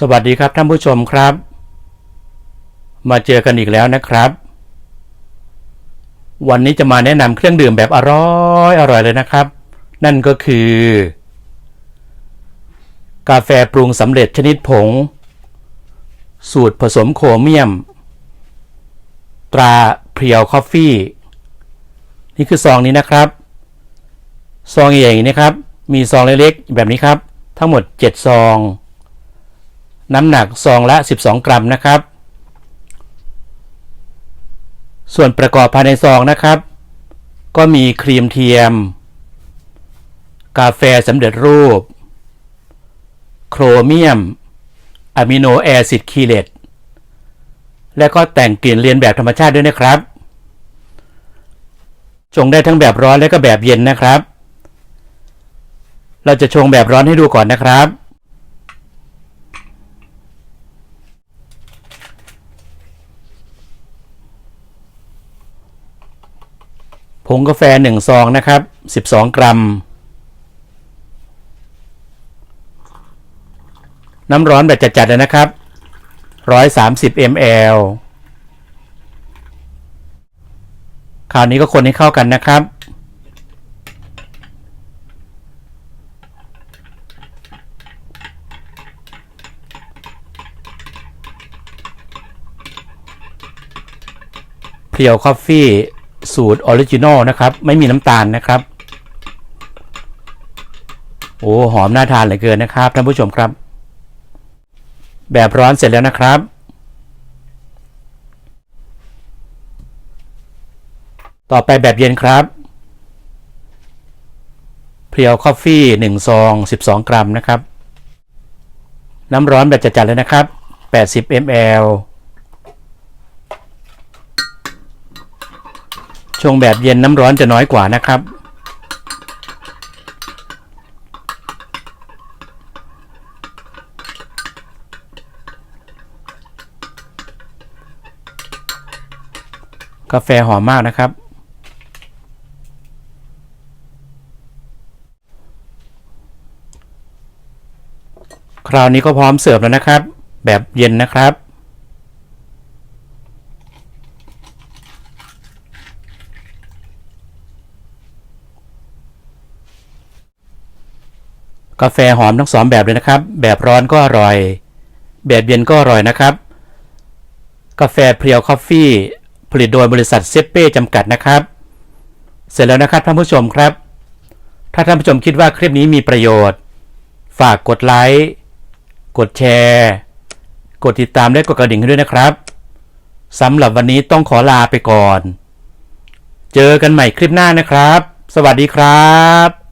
สวัสดีครับท่านผู้ชมครับ มาเจอกันอีกแล้วนะครับ วันนี้จะมาแนะนำเครื่องดื่มแบบอร่อยอร่อยเลยนะครับ นั่นก็คือ กาแฟปรุงสำเร็จชนิดผง สูตรผสมโครเมียม ตราเพียวคอฟฟี่ นี่คือซองนี้นะครับ ซองใหญ่ๆนี้นะครับ มีซองเล็กๆแบบนี้ครับ ทั้งหมด 7 ซอง น้ำหนักซองละ 12 กรัมนะครับ ส่วนประกอบภายในซองนะครับ ก็มีครีมเทียม กาแฟสำเร็จรูป โครเมียมอะมิโนแอซิดคีเลตและก็แต่งกลิ่นเรียนแบบธรรมชาติด้วยนะครับ ชงได้ทั้งแบบร้อนและก็แบบเย็นนะครับ เราจะชงแบบร้อนให้ดูก่อนนะครับ ผงกาแฟหนึ่งซองนะครับ 12 กรัม น้ำร้อนแบบจัดๆเลยนะครับ 130 ml คราวนี้ก็คนให้เข้ากันนะครับ เพียวคอฟฟี่ สูตรออริจินอลนะครับ ไม่มีน้ำตาลนะครับ โอ้หอมน่าทานเหลือเกินนะครับท่านผู้ชมครับ แบบร้อนเสร็จแล้วนะครับ ต่อไปแบบเย็นครับเพียวคอฟฟี่1ซอง12 กรัมนะครับ น้ำร้อนแบบจัดๆเลยนะครับ 80 ml ชงแบบเย็นน้ำร้อนจะน้อยกว่านะครับ กาแฟหอมมากนะครับ คราวนี้ก็พร้อมเสิร์ฟแล้วนะครับ แบบเย็นนะครับ กาแฟหอมทั้งสองแบบเลยนะครับ แบบร้อนก็อร่อย แบบเย็นก็อร่อยนะครับ กาแฟเพียวคอฟฟี่ผลิตโดยบริษัทเซเป้จำกัดนะครับ เสร็จแล้วนะครับท่านผู้ชมครับ ถ้าท่านผู้ชมคิดว่าคลิปนี้มีประโยชน์ ฝากกดไลค์กดแชร์ กดติดตามและกดกระดิ่งให้ด้วยนะครับสำหรับวันนี้ต้องขอลาไปก่อน เจอกันใหม่คลิปหน้านะครับ สวัสดีครับ